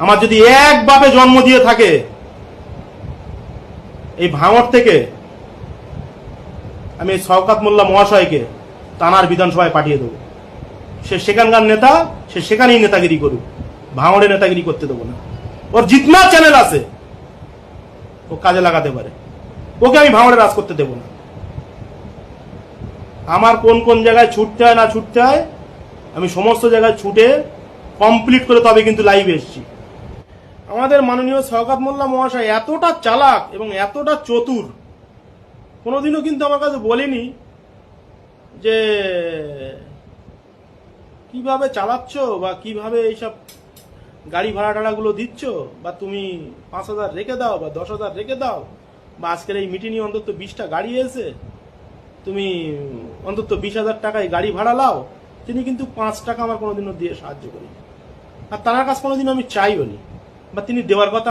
আমার যদি এক বাপে জন্ম দিয়ে থাকে, এই ভাঙর থেকে আমি এই শওকাত মোল্লা মহাশয়কে তানার বিধানসভায় পাঠিয়ে দেবো। সে সেখানকার নেতা, সে সেখানেই নেতাগিরি করুক। ভাঙড়ে নেতাগিরি করতে দেবো না। ওর জিতনা চ্যানেল আছে। ও কাজে লাগাতে পারে। ওকে আমি ভাঙড়ে রাজ করতে দেবো না। আমার কোন কোন জায়গায় ছুটতে হয় না ছুটতে হয় আমি সমস্ত জায়গায় ছুটে কমপ্লিট করে তবে কিন্তু লাইভে এসেছি। আমাদের মাননীয় শওকাত মোল্লা মহাশয় এতটা চালাক এবং এতটা চতুর, কোনোদিনও কিন্তু আমার কাছে বলিনি যে কীভাবে চালাচ্ছ বা কীভাবে এইসব গাড়ি ভাড়া টাড়াগুলো দিচ্ছ, বা তুমি পাঁচ হাজার রেখে দাও বা দশ হাজার রেখে দাও, বা আজকের এই মিটিংয়ে অন্তত বিশটা গাড়ি এসে তুমি অন্তত বিশ হাজার টাকায় গাড়ি ভাড়া লাও তিনি কিন্তু পাঁচ টাকা আমার কোনোদিনও দিয়ে সাহায্য করি আর তার কাছে কোনোদিনও আমি চাইও নি। বা তিনি দেওয়ার কথা